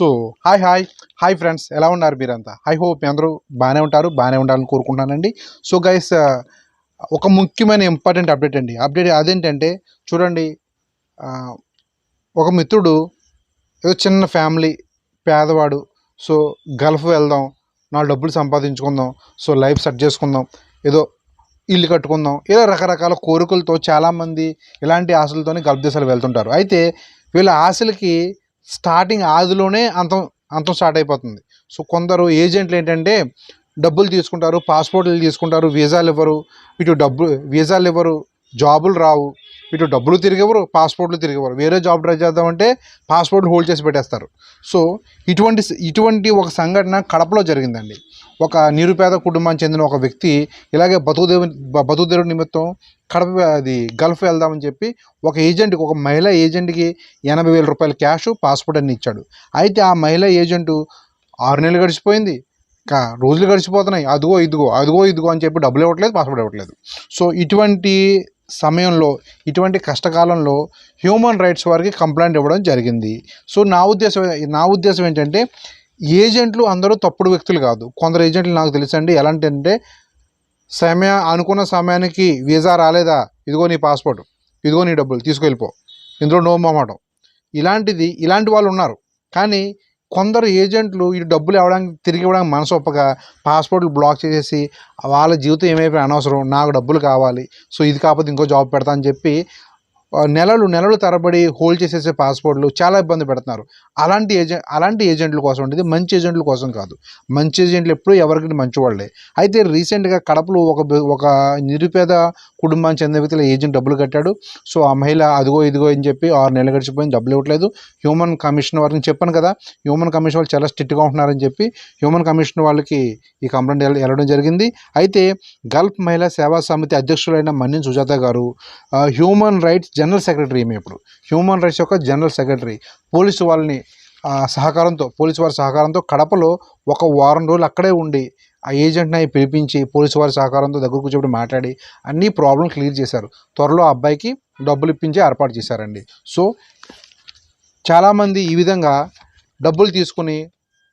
So hi hi. Hi friends. ఎలా ఉన్నారు మీరంతా? ఐ హోప్ మీ అందరూ బాగానే ఉంటారు బాగానే ఉండాలని కోరుకుంటున్నానండి. సో గైస్ ఒక ముఖ్యమైన ఇంపార్టెంట్ అప్డేట్ అండి. అప్డేట్ అదేంటంటే చూడండి ఒక మిత్రుడు ఏదో చిన్న ఫ్యామిలీ పేదవాడు సో గల్ఫ్ వెళ్దాం నా డబ్బులు సంపాదించుకుందాం సో లైఫ్ సెట్ చేసుకుందాం ఏదో ఇల్లు కట్టుకుందాం ఇలా రకరకాల కోరికలతో చాలామంది ఇలాంటి ఆశలతోనే గల్ఫ్ దేశాలు వెళ్తుంటారు. అయితే వీళ్ళ ఆశలకి స్టార్టింగ్ ఆదిలోనే అంతం అంతం స్టార్ట్ అయిపోతుంది. సో కొందరు ఏజెంట్లు ఏంటంటే డబ్బులు తీసుకుంటారు పాస్పోర్ట్లు తీసుకుంటారు వీసాలు ఇవ్వరు ఇటు డబ్బు వీసాలు ఇవ్వరు జాబులు రావు. ఇటు డబ్బులు తిరిగేవారు పాస్పోర్ట్లు తిరిగేవారు. వేరే జాబ్ ట్రై చేద్దామంటే పాస్పోర్ట్లు హోల్డ్ చేసి పెట్టేస్తారు. సో ఇటువంటి ఇటువంటి ఒక సంఘటన కడపలో జరిగిందండి. ఒక నిరుపేద కుటుంబానికి చెందిన ఒక వ్యక్తి ఇలాగే బతుకుదేవు బతుకుదేవుడి నిమిత్తం కడప అది గల్ఫ్ వెళ్దామని చెప్పి ఒక ఏజెంట్కి ఒక మహిళా ఏజెంట్కి ఎనభై వేల రూపాయల క్యాష్ పాస్పోర్ట్ అన్ని ఇచ్చాడు. అయితే ఆ మహిళా ఏజెంటు ఆరు నెలలు గడిచిపోయింది. కా రోజులు గడిచిపోతున్నాయి. అదిగో ఇదిగో అదిగో ఇదిగో అని చెప్పి డబ్బులు ఇవ్వట్లేదు పాస్పోర్ట్ ఇవ్వట్లేదు. సో ఇటువంటి సమయంలో ఇటువంటి కష్టకాలంలో హ్యూమన్ రైట్స్ వారికి కంప్లైంట్ ఇవ్వడం జరిగింది. సో నా ఉద్దేశం నా ఉద్దేశం ఏంటంటే ఏజెంట్లు అందరూ తప్పుడు వ్యక్తులు కాదు. కొందరు ఏజెంట్లు నాకు తెలుసండి. ఎలాంటి అంటే సమయ అనుకున్న సమయానికి వీసా రాలేదా? ఇదిగో నీ పాస్పోర్ట్. ఇదిగో నీ డబ్బులు. తీసుకెళ్ళిపో. ఇందులో నో మొహమాటం. ఇలాంటిది ఇలాంటి వాళ్ళు ఉన్నారు. కానీ కొందరు ఏజెంట్లు ఈ డబ్బులు ఇవ్వడానికి తిరిగి ఇవ్వడానికి మనసు ఒప్పగా పాస్పోర్ట్లు బ్లాక్ చేసేసి వాళ్ళ జీవితం ఏమైపోయి అనవసరం నాకు డబ్బులు కావాలి సో ఇది కాకపోతే ఇంకో జాబ్ పెడతా అని చెప్పి నెలలు నెలలు తరబడి హోల్డ్ చేసేసే పాస్పోర్ట్లు చాలా ఇబ్బంది పెడుతున్నారు. అలాంటి ఏజెంట్ అలాంటి ఏజెంట్ల కోసం ఉండేది మంచి ఏజెంట్ల కోసం కాదు. మంచి ఏజెంట్లు ఎప్పుడూ ఎవరికి మంచి వాళ్ళే. అయితే రీసెంట్గా కడపలో ఒక ఒక నిరుపేద కుటుంబానికి చెందిన వ్యక్తుల ఏజెంట్ డబ్బులు కట్టాడు. సో ఆ మహిళ అదిగో ఇదిగో అని చెప్పి ఆరు నెలలు గడిచిపోయింది డబ్బులు ఇవ్వట్లేదు. హ్యూమన్ కమిషన్ వారిని చెప్పాను కదా హ్యూమన్ కమిషన్ వాళ్ళు చాలా స్ట్రిక్ట్గా ఉంటున్నారని చెప్పి హ్యూమన్ కమిషన్ వాళ్ళకి ఈ కంప్లైంట్ వెళ్ళడం జరిగింది. అయితే గల్ఫ్ మహిళా సేవా సమితి అధ్యక్షులైన మన్నిన్ సుజాత గారు హ్యూమన్ రైట్స్ జనరల్ సెక్రటరీ ఈమె ఇప్పుడు? హ్యూమన్ రైట్స్ యొక్క జనరల్ సెక్రటరీ. పోలీసు వాళ్ళని సహకారంతో పోలీసు వారి సహకారంతో కడపలో ఒక వారం రోజులు అక్కడే ఉండి ఆ ఏజెంట్ని అవి పిలిపించి పోలీసు వారి సహకారంతో దగ్గర కూర్చోబెట్టి మాట్లాడి అన్ని ప్రాబ్లం క్లియర్ చేశారు. త్వరలో ఆ అబ్బాయికి డబ్బులు ఇప్పించి ఏర్పాటు చేశారండి. సో చాలామంది ఈ విధంగా డబ్బులు తీసుకుని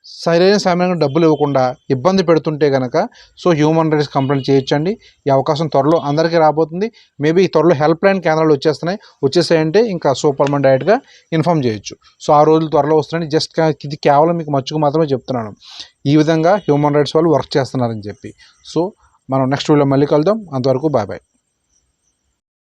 సరైన సమయంలో డబ్బులు ఇవ్వకుండా ఇబ్బంది పెడుతుంటే కనుక సో హ్యూమన్ రైట్స్ కంప్లైంట్ చేయొచ్చండి ఈ అవకాశం త్వరలో అందరికీ రాబోతుంది. మేబీ త్వరలో హెల్ప్ లైన్ కేంద్రాలు వచ్చేస్తున్నాయి. వచ్చేసాయంటే ఇంకా సూపర్ మన్ డైరెక్ట్గా ఇన్ఫామ్ చేయొచ్చు. సో ఆ రోజులు త్వరలో వస్తున్నాయి జస్ట్ ఇది కేవలం మీకు మచ్చుకు మాత్రమే చెప్తున్నాను. ఈ విధంగా హ్యూమన్ రైట్స్ వాళ్ళు వర్క్ చేస్తున్నారని చెప్పి. సో మనం నెక్స్ట్ వీడియో మళ్ళీ కలుద్దాం. అంతవరకు బాయ్ బాయ్